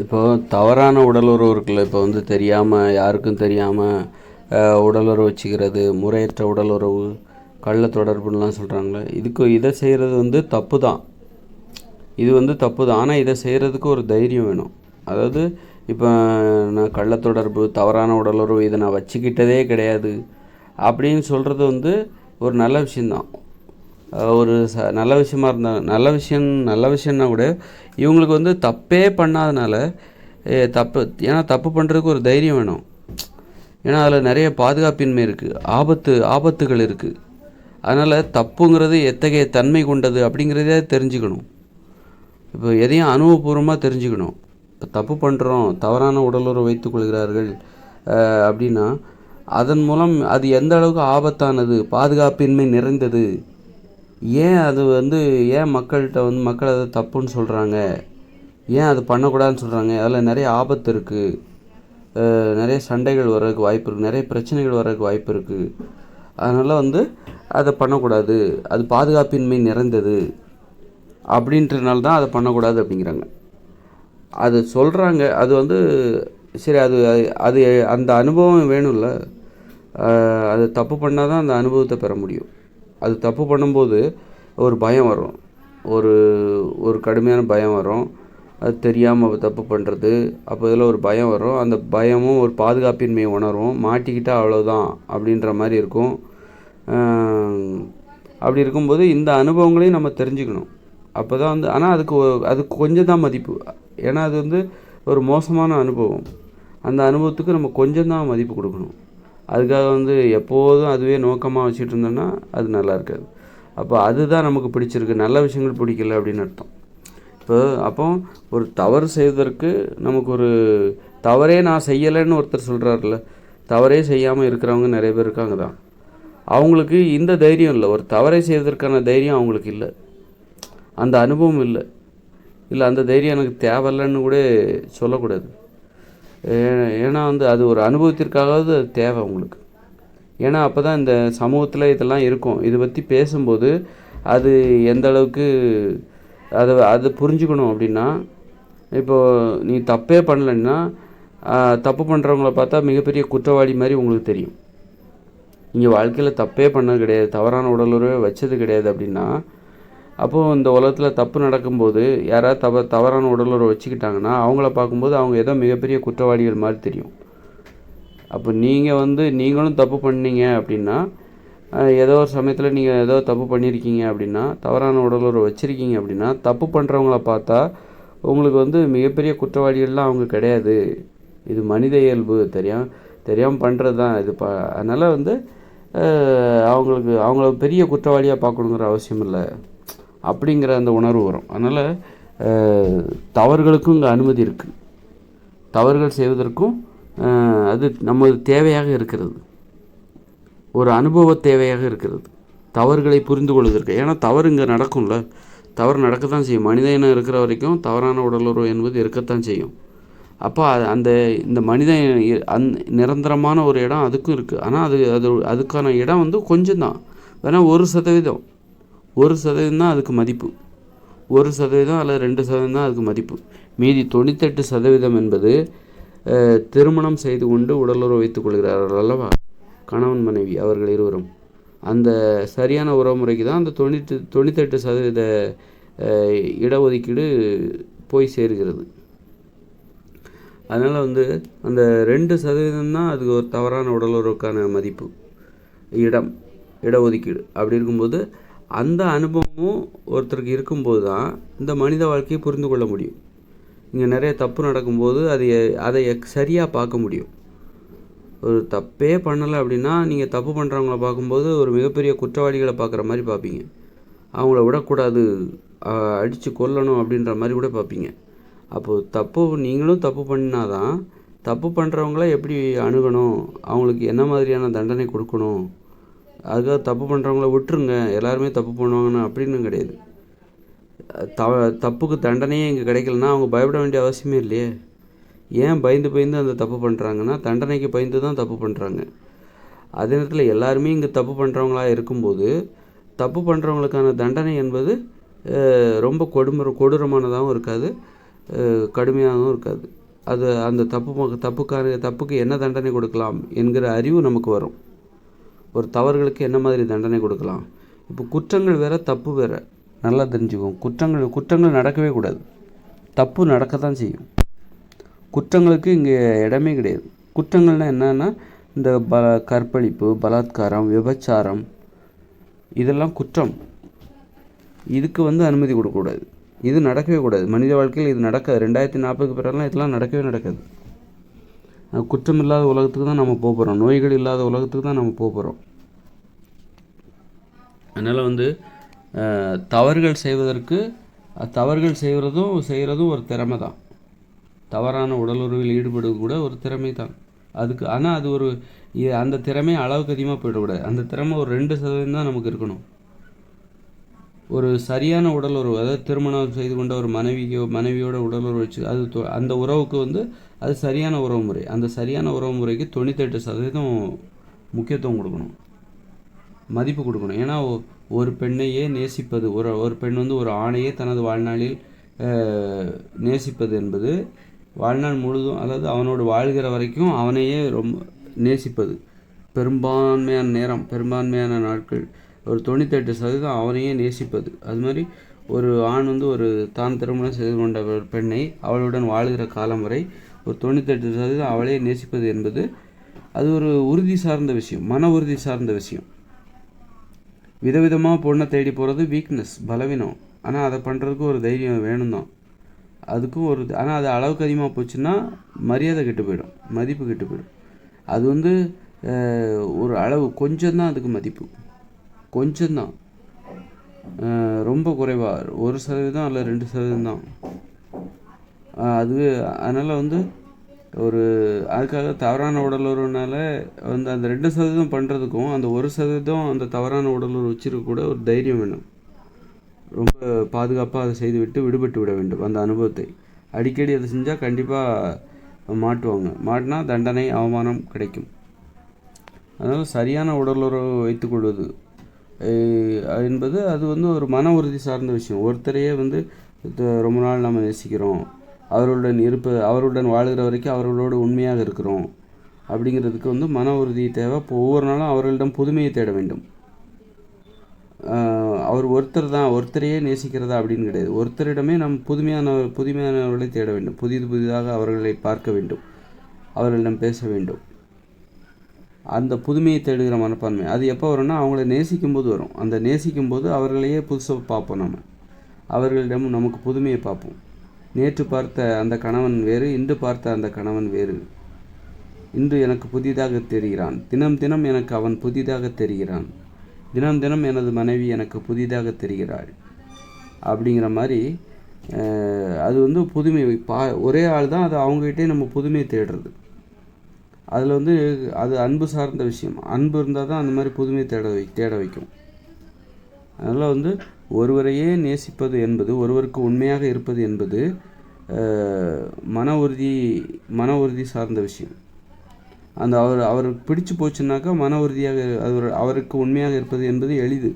இப்போது தவறான உடலுறவு இருக்குல்ல இப்போ வந்து தெரியாமல் யாருக்கும் தெரியாமல் உடலுறவு வச்சுக்கிறது முறையற்ற உடலுறவு கள்ள தொடர்புன்னெலாம் சொல்கிறாங்களே இதுக்கு இதை செய்கிறது வந்து தப்பு தான் இது வந்து தப்பு தான் ஆனால் இதை செய்கிறதுக்கு ஒரு தைரியம் வேணும். அதாவது இப்போ நான் கள்ள தொடர்பு தவறான உடலுறவு இதை நான் வச்சுக்கிட்டதே கிடையாது. அப்படின்னு சொல்கிறது வந்து ஒரு நல்ல விஷயந்தான் ஒரு ச நல்ல விஷயமா இருந்தால் நல்ல விஷயம் நல்ல விஷயம்னா கூட இவங்களுக்கு வந்து தப்பே பண்ணாதனால தப்பு ஏன்னா தப்பு பண்ணுறதுக்கு ஒரு தைரியம் வேணும். ஏன்னா அதில் நிறைய பாதுகாப்பின்மை இருக்குது ஆபத்து ஆபத்துகள் இருக்குது அதனால் தப்புங்கிறது எத்தகைய தன்மை கொண்டது அப்படிங்கிறதே தெரிஞ்சுக்கணும். இப்போ எதையும் அனுபவபூர்வமாக தெரிஞ்சுக்கணும். இப்போ தப்பு பண்ணுறோம் தவறான உடலுறவு வைத்துக்கொள்கிறார்கள் அப்படின்னா அதன் மூலம் அது எந்த அளவுக்கு ஆபத்தானது பாதுகாப்பின்மை நிறைந்தது ஏன் அது வந்து ஏன் மக்கள்கிட்ட வந்து மக்கள் அதை தப்புன்னு சொல்கிறாங்க ஏன் அது பண்ணக்கூடாதுன்னு சொல்கிறாங்க அதில் நிறைய ஆபத்து இருக்குது நிறைய சண்டைகள் வர்றதுக்கு வாய்ப்பு இருக்குது நிறைய பிரச்சனைகள் வர்றதுக்கு வாய்ப்பு இருக்குது அதனால் வந்து அதை பண்ணக்கூடாது. அது பாதுகாப்பின்மை நிறைந்தது. அப்படின்றதுனால தான் அதை பண்ணக்கூடாது அப்படிங்கிறாங்க. அது சொல்கிறாங்க அது வந்து சரி அது அது- அந்த அனுபவம் வேணும்ல. அது தப்பு பண்ணால் தான் அந்த அனுபவத்தை பெற முடியும். அது தப்பு பண்ணும்போது ஒரு பயம் வரும். ஒரு ஒரு கடுமையான பயம் வரும். அது தெரியாமல் தப்பு பண்ணுறது அப்போ இதில் ஒரு பயம் வரும். அந்த பயமும் ஒரு பாதுகாப்பின்மையை உணரும். மாட்டிக்கிட்டால் அவ்வளோதான் அப்படின்ற மாதிரி இருக்கும். அப்படி இருக்கும்போது இந்த அனுபவங்களையும் நம்ம தெரிஞ்சுக்கணும். அப்போ தான் வந்து ஆனால் அதுக்கு ஒ- அதுக்கு கொஞ்சம் தான் மதிப்பு. ஏன்னா அது வந்து ஒரு மோசமான அனுபவம். அந்த அனுபவத்துக்கு நம்ம கொஞ்சம் தான் மதிப்பு கொடுக்கணும். அதுக்காக வந்து எப்போதும் அதுவே நோக்கமாக வச்சுட்டு இருந்தோன்னா அது நல்லா இருக்காது. அப்போ அதுதான் நமக்கு பிடிச்சிருக்கு. நல்ல விஷயங்கள் பிடிக்கல அப்படின்னு அர்த்தம். இப்போ அப்போ ஒரு தவறு செய்வதற்கு நமக்கு ஒரு தவறே நான் செய்யலைன்னு ஒருத்தர் சொல்கிறாருல தவறே செய்யாமல் இருக்கிறவங்க நிறைய பேர் இருக்காங்க தான். அவங்களுக்கு இந்த தைரியம் இல்லை. ஒரு தவறை செய்வதற்கான தைரியம் அவங்களுக்கு இல்லை. அந்த அனுபவம் இல்லை. இல்லை அந்த தைரியம் எனக்கு தேவையில்லைன்னு கூட சொல்லக்கூடாது. ஏன்னா வந்து அது ஒரு அனுபவத்திற்காகவது அது தேவை உங்களுக்கு. ஏன்னா அப்போ தான் இந்த சமூகத்தில் இதெல்லாம் இருக்கும். இதை பற்றி பேசும்போது அது எந்த அளவுக்கு அதை அதை புரிஞ்சுக்கணும் அப்படின்னா இப்போது நீ தப்பே பண்ணலைன்னா தப்பு பண்ணுறவங்கள பார்த்தா மிகப்பெரிய குற்றவாளி மாதிரி உங்களுக்கு தெரியும். நீங்கள் வாழ்க்கையில் தப்பே பண்ணது கிடையாது. தவறான உடலுறவே வச்சது கிடையாது அப்படின்னா அப்போது இந்த உலகத்தில் தப்பு நடக்கும்போது யாராவது தவ தவறான உடலுறவு வச்சுக்கிட்டாங்கன்னா அவங்கள பார்க்கும்போது அவங்க ஏதோ மிகப்பெரிய குற்றவாளிகள் மாதிரி தெரியும். அப்போ நீங்கள் வந்து நீங்களும் தப்பு பண்ணீங்க அப்படின்னா ஏதோ ஒரு சமயத்தில் நீங்கள் ஏதோ தப்பு பண்ணியிருக்கீங்க அப்படின்னா தவறான உடலுறவு வச்சுருக்கீங்க அப்படின்னா தப்பு பண்ணுறவங்கள பார்த்தா உங்களுக்கு வந்து மிகப்பெரிய குற்றவாளிகள்லாம் அவங்க கிடையாது. இது மனித இயல்பு தெரியாம தெரியாமல் பண்ணுறது தான் இது ப அதனால் வந்து அவங்களுக்கு அவங்கள பெரிய குற்றவாளியாக பார்க்கணுங்கிற அவசியம் இல்லை. அப்படிங்கிற அந்த உணர்வு வரும். அதனால் தவறுகளுக்கும் இங்கே அனுமதி இருக்குது தவறுகள் செய்வதற்கும் அது நமது தேவையாக இருக்கிறது. ஒரு அனுபவ தேவையாக இருக்கிறது. தவறுகளை புரிந்து கொள்வதற்கு. ஏன்னா தவறு இங்கே நடக்கும்ல. தவறு நடக்க தான் செய்யும். மனித இனம் இருக்கிற வரைக்கும் தவறான உடலுறவு என்பது இருக்கத்தான் செய்யும். அப்போ அந்த இந்த மனித அந் நிரந்தரமான ஒரு இடம் அதுக்கும் இருக்குது ஆனால் அது அது அதுக்கான இடம் வந்து கொஞ்சம் தான் வேணால் ஒரு சதவீதம். ஒரு சதவீதம் தான் அதுக்கு மதிப்பு. ஒரு சதவீதம் அல்லது ரெண்டு சதவீதம் தான் அதுக்கு மதிப்பு. மீதி தொண்ணூத்தெட்டு சதவீதம் என்பது திருமணம் செய்து கொண்டு உடலுறவு வைத்துக் கொள்கிறார்கள் அல்லவா? கணவன் மனைவி அவர்கள் இருவரும். அந்த சரியான உறவுமுறைக்கு தான் அந்த தொண்ணூற்றி தொண்ணூத்தெட்டு சதவீத இடஒதுக்கீடு போய் சேருகிறது. அதனால் வந்து அந்த ரெண்டு சதவீதம் தான் அதுக்கு ஒரு தவறான உடலுறவுக்கான மதிப்பு. இடம் இடஒதுக்கீடு. அப்படி இருக்கும்போது அந்த அனுபவமும் ஒருத்தருக்கு இருக்கும்போது தான் இந்த மனித வாழ்க்கையை புரிந்து கொள்ள முடியும். இங்கே நிறைய தப்பு நடக்கும்போது அதை அதை சரியாக பார்க்க முடியும். ஒரு தப்பே பண்ணலை அப்படின்னா நீங்கள் தப்பு பண்ணுறவங்கள பார்க்கும்போது ஒரு மிகப்பெரிய குற்றவாளிகளை பார்க்குற மாதிரி பார்ப்பீங்க. அவங்கள விடக்கூடாது அடித்து கொல்லணும் அப்படின்ற மாதிரி கூட பார்ப்பீங்க. அப்போது தப்பு நீங்களும் தப்பு பண்ணாதான் தப்பு பண்ணுறவங்கள எப்படி அணுகணும்? அவங்களுக்கு என்ன மாதிரியான தண்டனை கொடுக்கணும்? அதுக்காக தப்பு பண்ணுறவங்கள விட்டுருங்க. எல்லாருமே தப்பு பண்ணுவாங்கன்னு அப்படின்னு கிடையாது. த தப்புக்கு தண்டனையே இங்கே கிடைக்கலன்னா அவங்க பயப்பட வேண்டிய அவசியமே இல்லையே. ஏன் பயந்து பயந்து அந்த தப்பு பண்ணுறாங்கன்னா தண்டனைக்கு பயந்து தான் தப்பு பண்ணுறாங்க அதே நேரத்தில் எல்லாருமே இங்கே தப்பு பண்ணுறவங்களா இருக்கும்போது தப்பு பண்ணுறவங்களுக்கான தண்டனை என்பது ரொம்ப கொடுமுறை கொடூரமானதாகவும் இருக்காது கடுமையாகவும் இருக்காது. அது அந்த தப்பு தப்புக்கான தப்புக்கு என்ன தண்டனை கொடுக்கலாம் என்கிற அறிவு நமக்கு வரும். ஒரு தவறுகளுக்கு என்ன மாதிரி தண்டனை கொடுக்கலாம்? இப்போ குற்றங்கள் வேற தப்பு வேற. நல்லா தெரிஞ்சுக்கோங்க. குற்றங்கள் குற்றங்கள் நடக்கவே கூடாது. தப்பு நடக்க தான் செய்யும். குற்றங்களுக்கு இங்கே இடமே கிடையாது. குற்றங்கள்னால் என்னென்னா இந்த ப கற்பழிப்பு பலாத்காரம் விபச்சாரம் இதெல்லாம் குற்றம். இதுக்கு வந்து அனுமதி கொடுக்கக்கூடாது. இது நடக்கவே கூடாது. மனித வாழ்க்கையில் இது நடக்காது. ரெண்டாயிரத்தி நாற்பதுக்கு பிறகுலாம் இதெல்லாம் நடக்கவே நடக்காது. குற்றம் இல்லாத உலகத்துக்கு தான் நம்ம போக போகிறோம் நோய்கள் இல்லாத உலகத்துக்கு தான் நம்ம போக போகிறோம் அதனால் வந்து தவறுகள் செய்வதற்கு தவறுகள் செய்கிறதும் செய்கிறதும் ஒரு திறமை தான். தவறான உடலுறவில் ஈடுபடுவது கூட ஒரு திறமை தான். அதுக்கு ஆனால் அது ஒரு அந்த திறமை அளவுக்கு அதிகமாக போயிடக்கூடாது. அந்த திறமை ஒரு ரெண்டு சதவீதம் தான் நமக்கு இருக்கணும். ஒரு சரியான உடல் உறவு அதாவது திருமணம் செய்து கொண்ட ஒரு மனைவியோ மனைவியோட உடல் உறவு வச்சு அது அந்த உறவுக்கு வந்து அது சரியான உறவு முறை. அந்த சரியான உறவு முறைக்கு தொண்ணூத்தெட்டு சதவீதம் முக்கியத்துவம் கொடுக்கணும். மதிப்பு கொடுக்கணும். ஏன்னா ஒரு பெண்ணையே நேசிப்பது ஒரு ஒரு பெண் வந்து ஒரு ஆணையே தனது வாழ்நாளில் நேசிப்பது என்பது வாழ்நாள் முழுதும் அதாவது அவனோடு வாழ்கிற வரைக்கும் அவனையே ரொம்ப நேசிப்பது. பெரும்பான்மையான நேரம் பெரும்பான்மையான நாட்கள் ஒரு தொண்ணூத்தெட்டு சதவீதம் அவனையே நேசிப்பது. அது மாதிரி ஒரு ஆண் வந்து ஒரு தான் திருமணம் செய்து கொண்ட ஒரு பெண்ணை அவளுடன் வாழ்கிற காலம் வரை ஒரு தொண்ணூத்தெட்டு சதவீதம் அவளையே நேசிப்பது என்பது அது ஒரு உறுதி சார்ந்த விஷயம் மன உறுதி சார்ந்த விஷயம். விதவிதமாக பொண்ணை தேடி போகிறது வீக்னஸ் பலவீனம். ஆனால் அதை பண்ணுறதுக்கு ஒரு தைரியம் வேணும் தான் அதுக்கும் ஒரு ஆனால் அது அளவுக்கு அதிகமாக போச்சுன்னா மரியாதை கெட்டு போயிடும் மதிப்பு கெட்டு போயிடும். அது வந்து ஒரு அளவு கொஞ்சம் தான் அதுக்கு மதிப்பு. கொஞ்சம்தான். ரொம்ப குறைவாக ஒரு சதவீதம் அல்ல ரெண்டு சதவீதம் தான் அது அதுவே அதனால் வந்து ஒரு அதுக்காக தவறான உடலுறவுனால வந்து அந்த ரெண்டு சதவீதம் பண்ணுறதுக்கும் அந்த ஒரு சதவீதம் அந்த தவறான உடலுறவு வச்சிருக்க கூட ஒரு தைரியம் வேணும். ரொம்ப பாதுகாப்பாக அதை செய்துவிட்டு விடுபட்டு விட வேண்டும் அந்த அனுபவத்தை. அடிக்கடி அதை செஞ்சால் கண்டிப்பாக மாட்டுவாங்க. மாட்டினா தண்டனை அவமானம் கிடைக்கும். அதனால் சரியான உடலுறவு வைத்துக்கொள்வது என்பது அது வந்து ஒரு மன உறுதி சார்ந்த விஷயம். ஒருத்தரையே வந்து ரொம்ப நாள் நம்ம நேசிக்கிறோம். அவர்களுடன் இருப்ப அவர்களுடன் வாழ்கிற வரைக்கும் அவர்களோடு உண்மையாக இருக்கிறோம். அப்படிங்கிறதுக்கு வந்து மன உறுதி தேவை. இப்போ ஒவ்வொரு நாளும் அவர்களிடம் புதுமையை தேட வேண்டும். அவர் ஒருத்தர் தான் ஒருத்தரையே நேசிக்கிறதா அப்படின்னு கிடையாது. ஒருத்தரிடமே நம் புதுமையான புதுமையானவர்களை தேட வேண்டும். புதிது புதிதாக அவர்களை பார்க்க வேண்டும். அவர்களிடம் பேச வேண்டும். அந்த புதுமையை தேடுகிற மனப்பான்மை. அது எப்போ வரும்னா அவங்கள நேசிக்கும் போது வரும். அந்த நேசிக்கும் போது அவர்களையே புதுசாக பார்ப்போம் நம்ம அவர்களிடம் நமக்கு புதுமையை பார்ப்போம். நேற்று பார்த்த அந்த கணவன் வேறு இன்று பார்த்த அந்த கணவன் வேறு. இன்று எனக்கு புதிதாக தெரிகிறான். தினம் தினம் எனக்கு அவன் புதிதாக தெரிகிறான். தினம் தினம் எனது மனைவி எனக்கு புதிதாக தெரிகிறாள். அப்படிங்கிற மாதிரி அது வந்து புதுமை. பா ஒரே ஆள் தான் அது அவங்ககிட்டே நம்ம புதுமை தேடுறது. அதில் வந்து அது அன்பு சார்ந்த விஷயம். அன்பு இருந்தால் தான் அந்த மாதிரி புதுமை தேட வை தேட வைக்கும். அதனால் வந்து ஒருவரையே நேசிப்பது என்பது ஒருவருக்கு உண்மையாக இருப்பது என்பது மன உறுதி மன உறுதி சார்ந்த விஷயம். அந்த அவர் அவருக்கு பிடிச்சு போச்சுன்னாக்கா மன உறுதியாக அவர் அவருக்கு உண்மையாக இருப்பது என்பது எளிது.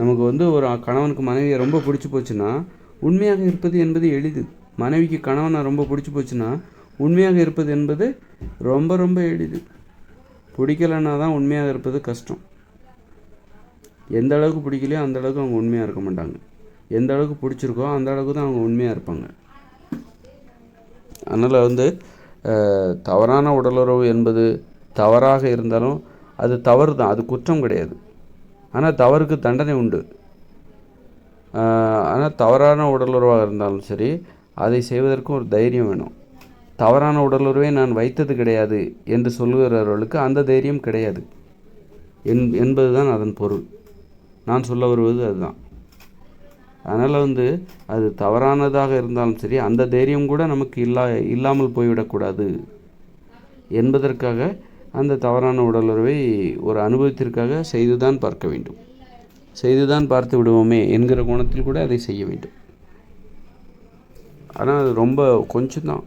நமக்கு வந்து ஒரு கணவனுக்கு மனைவியை ரொம்ப பிடிச்சி போச்சுன்னா உண்மையாக இருப்பது என்பது எளிது. மனைவிக்கு கணவனை ரொம்ப பிடிச்சி போச்சுன்னா உண்மையாக இருப்பது என்பது ரொம்ப ரொம்ப எளிது. பிடிக்கலைன்னா தான் உண்மையாக இருப்பது கஷ்டம். எந்த அளவுக்கு பிடிக்கலையோ அந்த அளவுக்கு அவங்க உண்மையாக இருக்க மாட்டாங்க. எந்த அளவுக்கு பிடிச்சிருக்கோ அந்த அளவுக்கு தான் அவங்க உண்மையாக இருப்பாங்க. அதனால் வந்து தவறான உடலுறவு என்பது தவறாக இருந்தாலும் அது தவறு தான். அது குற்றம் கிடையாது. ஆனால் தவறுக்கு தண்டனை உண்டு. ஆனால் தவறான உடலுறவாக இருந்தாலும் சரி அதை செய்வதற்கும் ஒரு தைரியம் வேணும். தவறான உடலுறவை நான் வைத்தது கிடையாது என்று சொல்லுகிறவர்களுக்கு அந்த தைரியம் கிடையாது. என் என்பதுதான் அதன் பொருள். நான் சொல்ல வருவது அதுதான். அதனால் வந்து அது தவறானதாக இருந்தாலும் சரி அந்த தைரியம் கூட நமக்கு இல்லா இல்லாமல் போய்விடக்கூடாது என்பதற்காக அந்த தவறான உடலுறவை ஒரு அனுபவத்திற்காக செய்துதான் பார்க்க வேண்டும். செய்துதான் பார்த்து விடுவோமே என்கிற கோணத்தில் கூட அதை செய்ய வேண்டும். ஆனால் அது ரொம்ப கொஞ்சம்தான்.